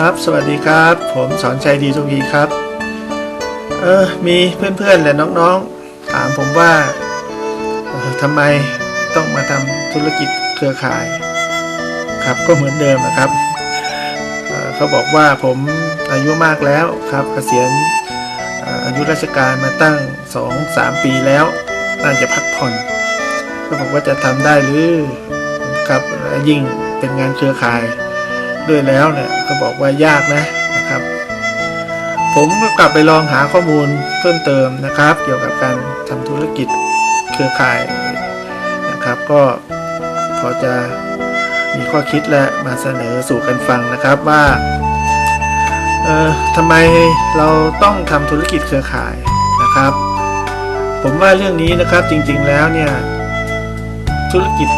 ครับ สวัสดีครับ ผมสอนชัยดีทุกีครับ เออ มีเพื่อนๆ และน้องๆ ถามผมว่าออทำไมต้องมาทำธุรกิจเครือข่าย ครับก็เหมือนเดิมนะครับเออเขาบอกว่าผมอายุมากแล้วครับเกษียณอายุราชการมาตั้ง 2-3 ปีแล้วน่าจะพักผ่อน ก็บอกว่าจะทำได้หรือครับยิ่งเป็นงานเครือข่าย ด้วยแล้วเนี่ยก็บอกว่ายากนะนะครับ ผมก็กลับไปลองหาข้อมูลเพิ่มเติมนะครับ เกี่ยวกับการทำธุรกิจเครือข่ายนะครับ ก็พอจะมีข้อคิดและมาเสนอสู่กันฟังนะครับว่าเออทำไมเราต้องทำธุรกิจเครือข่ายนะครับ ผมว่าเรื่องนี้นะครับจริงๆแล้วเนี่ยธุรกิจ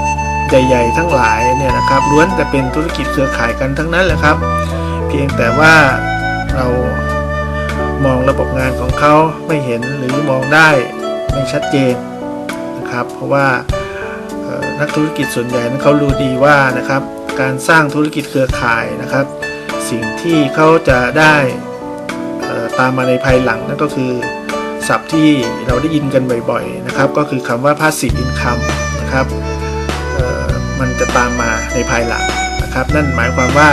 ใหญ่ ๆ ทั้งหลายเนี่ยนะครับล้วนแต่เป็นธุรกิจเครือข่ายกันทั้งนั้นแหละครับ เพียงแต่ว่าเรามองระบบงานของเขาไม่เห็นหรือมองได้ไม่ชัดเจนนะครับ เพราะว่านักธุรกิจส่วนใหญ่นั้นเขารู้ดีว่านะครับ การสร้างธุรกิจเครือข่ายนะครับ สิ่งที่เขาจะได้ตามมาในภายหลังนั่นก็คือศัพท์ที่เราได้ยินกันบ่อยๆนะครับ ก็คือคำว่า passive income นะครับ มันจะตามมาในภายหลังนะครับ นั่นหมายความว่า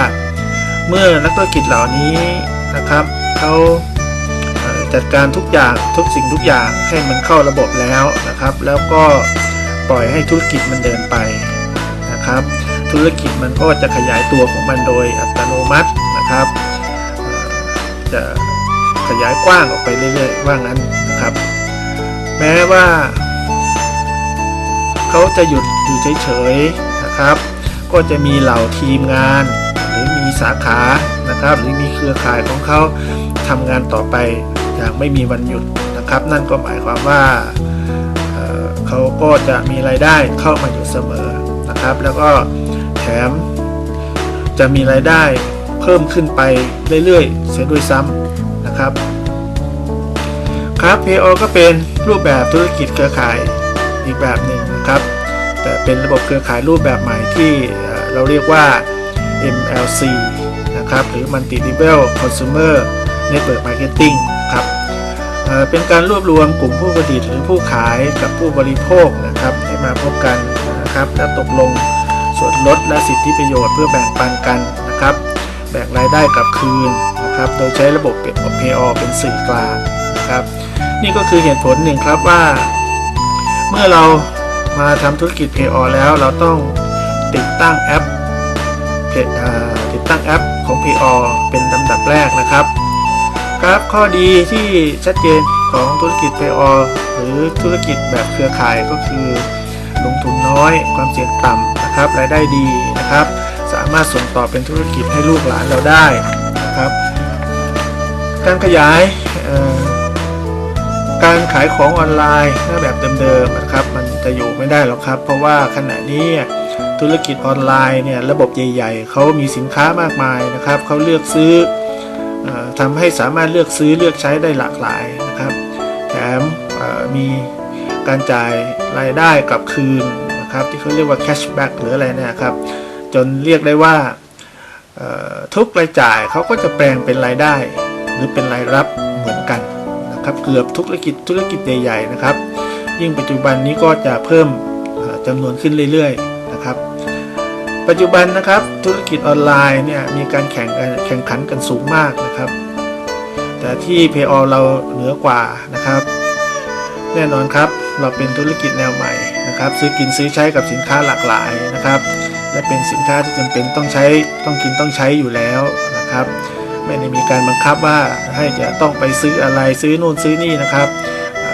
เมื่อนักธุรกิจเหล่านี้นะครับเขาจัดการทุกอย่างทุกสิ่งทุกอย่างให้มันเข้าระบบแล้วนะครับ แล้วก็ปล่อยให้ธุรกิจมันเดินไปนะครับ ธุรกิจมันก็จะขยายตัวของมันโดยอัตโนมัตินะครับจะขยายกว้างออกไปเรื่อยๆว่างั้นนะครับ แม้ว่า เขาจะหยุดอยู่เฉยๆ นะครับ ก็จะมีเหล่าทีมงาน หรือมีสาขานะครับ หรือมีเครือข่ายของเขาทำงานต่อไปอย่างไม่มีวันหยุดนะครับ นั่นก็หมายความว่าเเขาก็จะมีรายได้เข้ามาอยู่เสมอนะครับ แล้วก็แถมจะมีรายได้เพิ่มขึ้นไปเรื่อยๆ เสียด้วยซ้ำนะครับครับ PO ก็เป็นรูปแบบธุรกิจเครือข่ายอีกแบบหนึ่งนะครับ แต่เป็นระบบเครือข่ายรูปแบบใหม่ที่เราเรียกว่า MLC นะครับหรือ Multi Level Consumer Network Marketing ครับเป็นการรวบรวมกลุ่มผู้ผลิตหรือผู้ขายกับผู้บริโภคนะครับให้มาพบกันนะครับและตกลงส่วนลดและสิทธิประโยชน์เพื่อแบ่งปันกันนะครับแบ่งรายได้กลับคืนนะครับโดยใช้ระบบเป็น PO เป็นสื่อกลางนะครับนี่ก็คือเหตุผลหนึ่งครับว่า เมื่อเรา มาทำธุรกิจ PO แล้วเราต้องติดตั้งแอปเพจติดตั้งแอปของ PO เป็นลำดับแรกนะครับครับข้อดีที่ชัดเจนของธุรกิจ PO หรือธุรกิจแบบเครือข่ายก็คือ ลงทุนน้อยความเสี่ยงต่ำนะครับรายได้ดีนะครับ สามารถส่งต่อเป็นธุรกิจให้ลูกหลานเราได้นะครับ การขยายการขายของออนไลน์แบบเดิมๆนะครับมัน จะอยู่ไม่ได้หรอกครับ เพราะว่าขณะนี้ธุรกิจออนไลน์เนี่ยระบบใหญ่ ๆเขามีสินค้ามากมายนะครับเขาเลือกซื้อออทำให้สามารถเลือกซื้อเลือกใช้ได้หลากหลายนะครับ แถมมีการจ่ายรายได้กลับคืนนะครับที่เขาเรียกว่า cashback หรืออะไรเนะครับ จนเรียกได้ว่าทุกรายจ่ายเขาก็จะแปลงเป็นรายได้ หรือเป็นรายรับเหมือนกันนะครับ เกือบทุกธุรกิจธุรกิจใหญ่ๆนะครับ ยิ่งปัจจุบันนี้ก็จะเพิ่มจำนวนขึ้นเรื่อยๆนะครับ ปัจจุบันนะครับธุรกิจออนไลน์เนี่ยมีการแข่งกันแข่งขันกันสูงมากนะครับ แต่ที่ p a y o เราเหนือกว่านะครับ แน่นอนครับเราเป็นธุรกิจแนวใหม่นะครับ ซื้อกินซื้อใช้กับสินค้าหลากหลายนะครับ และเป็นสินค้าที่จำเป็นต้องใช้ต้องกินต้องใช้อยู่แล้วนะครับ ไม่ได้มีการบังคับว่าให้จะต้องไปซื้ออะไรซื้อนู่นซื้อนี่นะครับ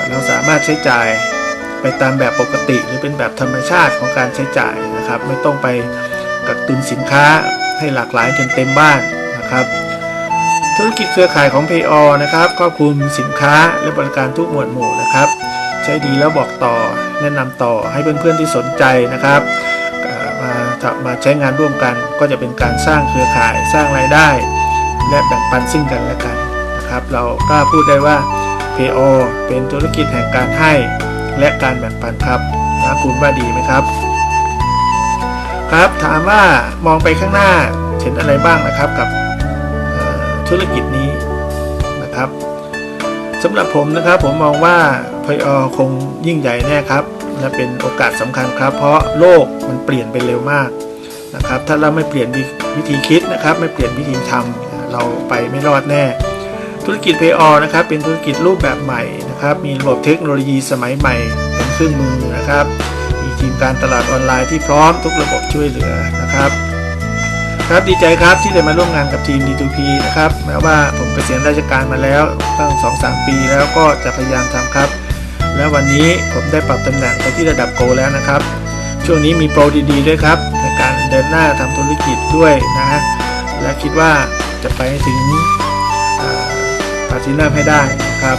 เราสามารถใช้จ่ายไปตามแบบปกติ หรือเป็นแบบธรรมชาติของการใช้จ่ายนะครับ ไม่ต้องไปกักตุนสินค้าให้หลากหลายจนเต็มบ้านนะครับ ธุรกิจเครือข่ายของ p a y o นะครับครอบคลุมสินค้าและบริการทุกหมวดหมู่นะครับ ใช้ดีแล้วบอกต่อแนะนำต่อให้เพื่อนๆที่สนใจนะครับมามาใช้งานร่วมกันก็จะเป็นการสร้างเครือข่ายสร้างรายได้ และแบ่งปันซึ่งกันและกันนะครับ เรากล้าพูดได้ว่า PO เป็นธุรกิจแห่งการให้ และการแบ่งปันครับนะคุณว่าดีไหมครับ ครับถามว่ามองไปข้างหน้าเห็นอะไรบ้างนะครับกับธุรกิจนี้นะครับสำหรับผมนะครับผมมองว่าพยอคงยิ่งใหญ่แน่ครับและเป็นโอกาสสำคัญครับ เพราะโลกมันเปลี่ยนไปเร็วมากนะครับ ถ้าเราไม่เปลี่ยนวิธีคิดนะครับ ไม่เปลี่ยนวิธีทำเราไปไม่รอดแน่ ธุรกิจ p a y o นะครับเป็นธุรกิจรูปแบบใหม่นะครับมีระบบเทคโนโลยีสมัยใหม่เป็นเครื่องมือนะครับ มีทีมการตลาดออนไลน์ที่พร้อมทุกระบบช่วยเหลือนะครับครับดีใจครับที่ได้มาร่วมงานกับทีม D2P นะครับแม้ว่าผมเกษียณราชการมาแล้วตั้ง 2-3 ปีแล้วก็จะพยายามทำครับ และวันนี้ผมได้ปรับตำแหน่งไปที่ระดับโกแล้วนะครับ ช่วงนี้มีโปรดีๆด้วยครับ ในการเดินหน้าทำธุรกิจด้วยนะฮะและคิดว่าจะไปถึง ปาตินัมให้ได้นะครับ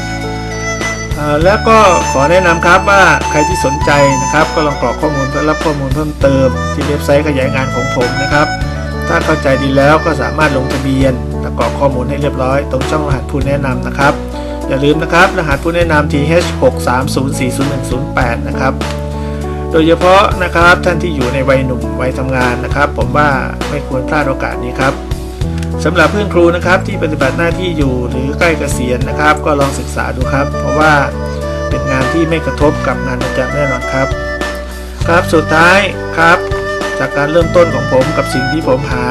แล้วก็ขอแนะนำครับว่าใครที่สนใจนะครับ ก็ลองกรอกข้อมูลเพื่อรับข้อมูลเพิ่มเติม ที่เว็บไซต์ขยายงานของผมนะครับ ถ้าเข้าใจดีแล้วก็สามารถลงทะเบียนและกรอกข้อมูลให้เรียบร้อย ตรงช่องรหัสผู้แนะนำนะครับ อย่าลืมนะครับ รหัสผู้แนะนำ th 6 3 0 4 0 1 0 8นะครับโดยเฉพาะนะครับท่านที่อยู่ในวัยหนุ่มวัยทำงานนะครับ ผมว่าไม่ควรพลาดโอกาสนี้ครับ สำหรับเพื่อนครูนะครับที่ปฏิบัติหน้าที่อยู่หรือใกล้เกษียณนะครับ ก็ลองศึกษาดูครับ เพราะว่าเป็นงานที่ไม่กระทบกับงานประจำแน่นอนครับ ครับสุดท้ายครับ จากการเริ่มต้นของผมกับสิ่งที่ผมหา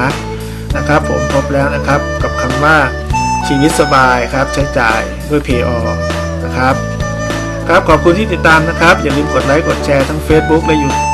นะครับ ผมพบแล้วนะครับกับคำว่าชีวิตสบายครับใช้จ่ายด้วย Pay o นะครับ ครับขอบคุณที่ติดตามนะครับ อย่าลืมกดไลค์กดแชร์ทั้ง Facebook และ YouTube